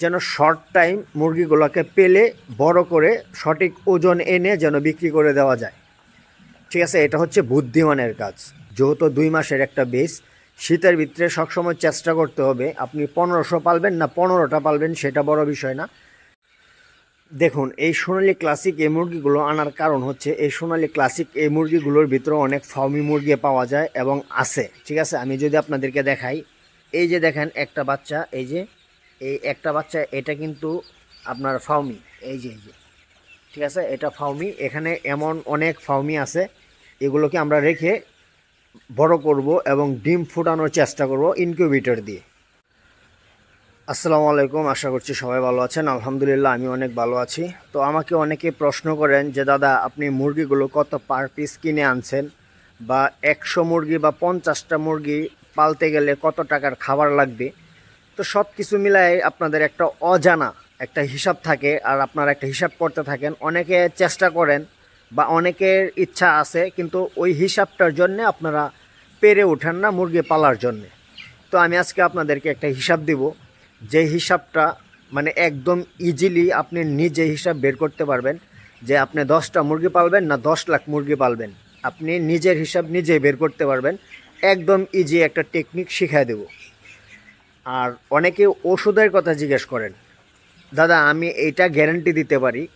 যেন short time মুরগিগুলোকে পেলে বড় করে সঠিক ওজন এনে যেন বিক্রি করে দেওয়া যায়। ঠিক আছে, এটা হচ্ছে বুদ্ধিমানের কাজ। যেহেতু দুই মাসের একটা বেস শীতের ভিতরে সবসময় চেষ্টা করতে হবে। আপনি পনেরোশো পালবেন না পনেরোটা পালবেন সেটা বড় বিষয় না। দেখুন, এই সোনালি ক্লাসিক এই মুরগিগুলো আনার কারণ হচ্ছে এই সোনালি ক্লাসিক এই মুরগিগুলোর ভিতরে অনেক ফার্মি মুরগি পাওয়া যায় এবং আছে। ঠিক আছে, আমি যদি আপনাদেরকে দেখাই, এই যে দেখেন একটা বাচ্চা, এই যে এই একটা বাচ্চা, এটা কিন্তু আপনার ফাউমি এই যে এই যে। ঠিক আছে? এটা ফাউমি এখানে এমন অনেক ফাউমি আছে। এগুলোকে আমরা রেখে বড় করব এবং ডিম ফুটানোর চেষ্টা করব ইনকিউবেটর দিয়ে। আসসালামু আলাইকুম। আশা করছি সবাই ভালো আছেন। আলহামদুলিল্লাহ, আমি অনেক ভালো আছি। তো আমাকে অনেকে প্রশ্ন করেন যে, দাদা, আপনি মুরগিগুলো কত পার পিস কিনে আনছেন? বা একশো মুরগি বা পঞ্চাশটা মুরগি পালতে গেলে কত টাকার খাবার লাগবে? তো সব কিছু মিলাই আপনাদের একটা অজানা একটা হিসাব থাকে আর আপনারা একটা হিসাব করতে থাকেন। অনেকে চেষ্টা করেন বা অনেকের ইচ্ছা আছে, কিন্তু ওই হিসাবটার জন্য আপনারা পেরে ওঠেন না মুরগি পালার জন্যে। তো আমি আজকে আপনাদেরকে একটা হিসাব দিব। যে হিসাবটা মানে একদম ইজিলি আপনি নিজে হিসাব বের করতে পারবেন যে আপনি দশটা মুরগি পালবেন না দশ লাখ মুরগি পালবেন। আপনি নিজের হিসাব নিজেই বের করতে পারবেন। একদম ইজি একটা টেকনিক শিখাই দেব। আর অনেকে ওষুধের কথা জিজ্ঞেস করেন। দাদা, আমি এইটা গ্যারান্টি দিতে পারি।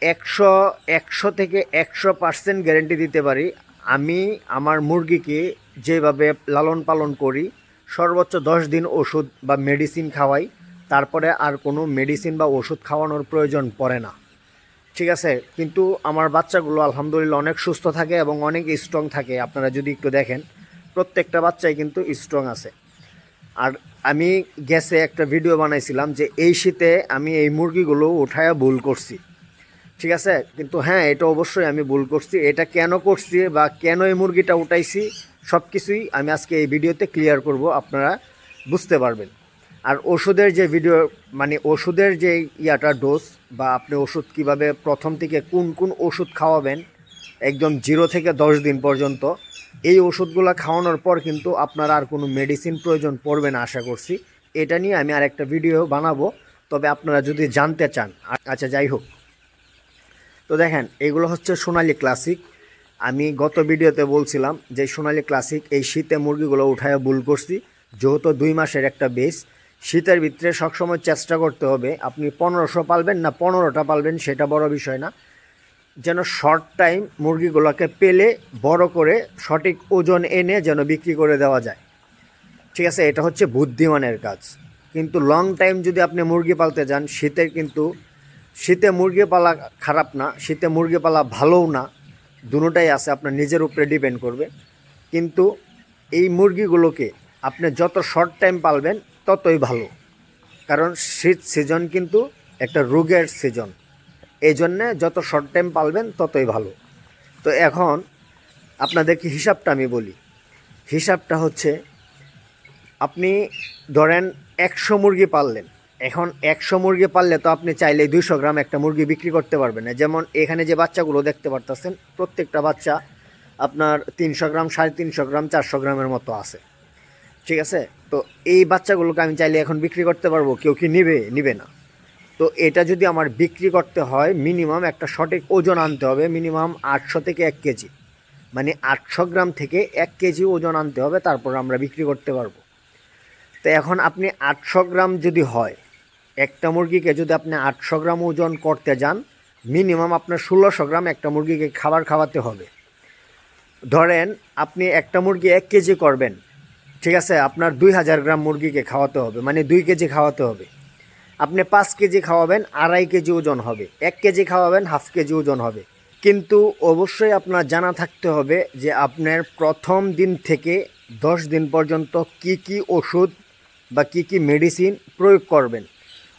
একশো একশো থেকে একশো পার্সেন্ট গ্যারেন্টি দিতে পারি। আমি আমার মুরগিকে যেভাবে লালন পালন করি, সর্বোচ্চ দশ দিন ওষুধ বা মেডিসিন খাওয়াই, তারপরে আর কোনো মেডিসিন বা ওষুধ খাওয়ানোর প্রয়োজন পড়ে না। ঠিক আছে? কিন্তু আমার বাচ্চাগুলো আলহামদুলিল্লাহ অনেক সুস্থ থাকে এবং অনেক স্ট্রং থাকে। আপনারা যদি একটু দেখেন, প্রত্যেকটা বাচ্চাই কিন্তু স্ট্রং আছে। আর আমি গ্যাসে একটা ভিডিও বানাইছিলাম যে এই শীতে আমি এই মুরগিগুলো উঠায়া ভুল করছি। ঠিক আছে? কিন্তু হ্যাঁ এটা অবশ্যই আমি ভুল করছি। এটা কেন করছি বা কেন এই মুরগিটা উঠাইছি সব কিছুই আমি আজকে এই ভিডিওতে ক্লিয়ার করব, আপনারা বুঝতে পারবেন। আর ওষুধের যে ভিডিও মানে ওষুধের যে ইয়াটা ডোজ বা আপনি ওষুধ কীভাবে প্রথম থেকে কোন কোন ওষুধ খাওয়াবেন, একদম জিরো থেকে দশ দিন পর্যন্ত এই ওষুধগুলো খাওয়ানোর পর কিন্তু আপনার আর কোনো মেডিসিন প্রয়োজন পড়বে না আশা করছি। এটা নিয়ে আমি আরেকটা ভিডিও বানাবো। তবে আপনারা যদি জানতে চান আচ্ছা যাই হোক। তো দেখেন, এগুলো হচ্ছে সোনালি ক্লাসিক আমি গত ভিডিওতে বলছিলাম যে সোনালি ক্লাসিক এই শীতে মুরগিগুলো উঠায় ভুল করছি। যেহেতু দুই মাসের একটা বেস শীতের ভিতরে সবসময় চেষ্টা করতে হবে। আপনি পনেরোশো পালবেন না, পনেরোটা পালবেন, সেটা বড় বিষয় না। যেন শর্ট টাইম মুরগিগুলোকে পেলে বড় করে সঠিক ওজন এনে যেন বিক্রি করে দেওয়া যায়। ঠিক আছে, এটা হচ্ছে বুদ্ধিমানের কাজ। কিন্তু লং টাইম যদি আপনি মুরগি পালতে যান শীতের কিন্তু, শীতে মুরগি পালা খারাপ না, শীতে মুরগি পালা ভালোও না দুটোটাই আছে, আপনার নিজের উপরে ডিপেন্ড করবে। কিন্তু এই মুরগিগুলোকে আপনি যত শর্ট টাইম পালবেন, ততই ভালো। কারণ শীত সিজন কিন্তু একটা রোগের সিজন এই জন্যে যত শর্ট টাইম পালবেন, ততই ভালো। তো এখন আপনাদেরকে হিসাবটা আমি বলি। হিসাবটা হচ্ছে, আপনি ধরেন একশো মুরগি পাললেন। এখন একশো মুরগি পাললে তো আপনি চাইলে দুইশো গ্রাম একটা মুরগি বিক্রি করতে পারবেন না। যেমন এখানে যে বাচ্চাগুলো দেখতে পারতেছেন, প্রত্যেকটা বাচ্চা আপনার তিনশো গ্রাম, সাড়ে তিনশো গ্রাম, চারশো গ্রামের মতো আছে। ঠিক আছে? তো এই বাচ্চাগুলোকে আমি চাইলে এখন বিক্রি করতে পারব, কেউ কি নিবে? নিবে না। তো এটা যদি আমার বিক্রি করতে হয় মিনিমাম একটা সঠিক ওজন আনতে হবে মিনিমাম আটশো থেকে এক কেজি। মানে আটশো গ্রাম থেকে এক কেজি ওজন আনতে হবে, তারপর আমরা বিক্রি করতে পারব। তো এখন আপনি আটশো গ্রাম যদি হয়, একটা মুরগিকে যদি আপনি আটশো গ্রাম ওজন করতে যান মিনিমাম আপনার ষোলোশো গ্রাম একটা মুরগিকে খাবার খাওয়াতে হবে। ধরেন আপনি একটা মুরগি এক কেজি করবেন, ঠিক আছে? আপনার দুই হাজার গ্রাম মুরগিকে খাওয়াতে হবে মানে দুই কেজি খাওয়াতে হবে। আপনি পাঁচ কেজি খাওয়াবেন, আড়াই কেজি ওজন হবে। এক কেজি খাওয়াবেন, হাফ কেজি ওজন হবে। কিন্তু অবশ্যই আপনার জানা থাকতে হবে যে আপনার প্রথম দিন থেকে দশ দিন পর্যন্ত কি কি ওষুধ বা কি কি মেডিসিন প্রয়োগ করবেন।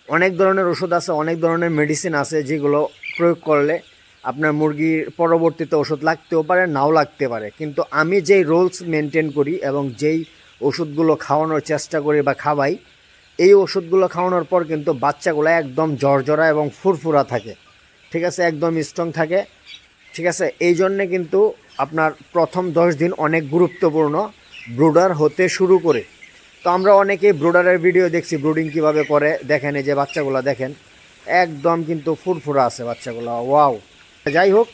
অনেক ধরনের ওষুধ আছে, অনেক ধরনের মেডিসিন আছে যেগুলো প্রয়োগ করলে আপনার মুরগির পরবর্তীতে ওষুধ লাগতেও পারে, নাও লাগতে পারে। কিন্তু আমি যেই রোলস মেনটেন করি এবং যেই ওষুধগুলো খাওয়ানোর চেষ্টা করি বা খাওয়াই এই ওষুধগুলো খাওয়ানোর পর কিন্তু বাচ্চাগুলো একদম জর্জরা এবং ফুরফুরা থাকে। ঠিক আছে? একদম স্ট্রং থাকে। ঠিক আছে? এই জন্যে কিন্তু আপনার প্রথম দশ দিন অনেক গুরুত্বপূর্ণ ব্রুডার হতে শুরু করে। তো আমরা অনেকেই ব্রুডারের ভিডিও দেখছি, ব্রুডিং কীভাবে করে, দেখেন এই যে বাচ্চাগুলো দেখেন। একদম কিন্তু ফুরফুরা আছে বাচ্চাগুলো, ওয়াও। যাই হোক,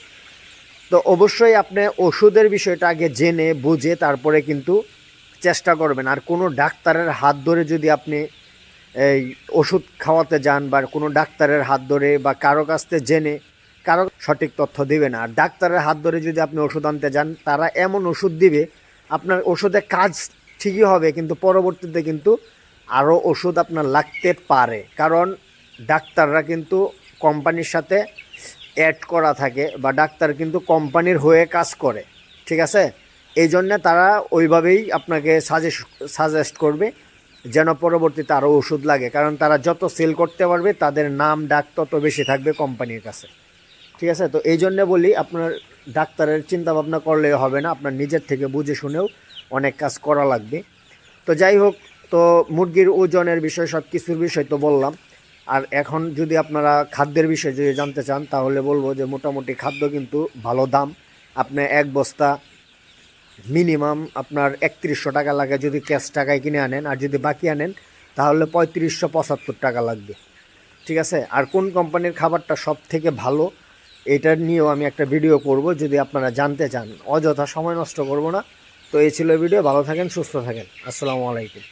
তো অবশ্যই আপনি ওষুধের বিষয়টা আগে জেনে, বুঝে তারপরে কিন্তু চেষ্টা করবেন। আর কোনো ডাক্তারের হাত ধরে যদি আপনি এই ওষুধ খাওয়াতে যান বা কোনো ডাক্তারের হাত ধরে বা কারও কাছ থেকে জেনে কারও সঠিক তথ্য দিবে না। আর ডাক্তারের হাত ধরে যদি আপনি ওষুধ আনতে যান, তারা এমন ওষুধ দিবে, আপনার ওষুধে কাজ ঠিকই হবে, কিন্তু পরবর্তীতে কিন্তু আরও ওষুধ আপনার লাগতে পারে। কারণ ডাক্তাররা কিন্তু কোম্পানির সাথে অ্যাড করা থাকে বা ডাক্তার কিন্তু কোম্পানির হয়ে কাজ করে, ঠিক আছে? এই জন্যে তারা ওইভাবেই আপনাকে সাজেস্ট সাজেস্ট করবে। যেন পরবর্তীতে আরও ওষুধ লাগে, কারণ তারা যত সেল করতে পারবে, তাদের নাম, ডাক তত বেশি থাকবে কোম্পানির কাছে। ঠিক আছে? তো এই জন্য বলি, আপনার ডাক্তারের চিন্তা ভাবনা করলে হবে না, আপনার নিজের থেকে বুঝে শুনেও অনেক কাজ করা লাগবে। তো যাই হোক, তো মুরগির ওজনের বিষয়, সব কিছুর বিষয় তো বললাম। আর এখন যদি আপনারা খাদ্যের বিষয়ে যদি জানতে চান, তাহলে বলব যে মোটামুটি খাদ্য কিন্তু ভালো দাম। আপনি এক বস্তা মিনিমাম আপনার একত্রিশশো টাকা লাগে যদি ক্যাশ টাকায় কিনে আনেন, আর যদি বাকি আনেন, তাহলে পঁয়ত্রিশশো পঁচাত্তর টাকা লাগবে। ঠিক আছে? আর কোন কোম্পানির খাবারটা সব থেকে ভালো, এটা নিয়েও আমি একটা ভিডিও করব, যদি আপনারা জানতে চান। অযথা সময় নষ্ট করব না। তো এই ছিল ভিডিও, ভালো থাকেন, সুস্থ থাকেন। আসসালামু আলাইকুম।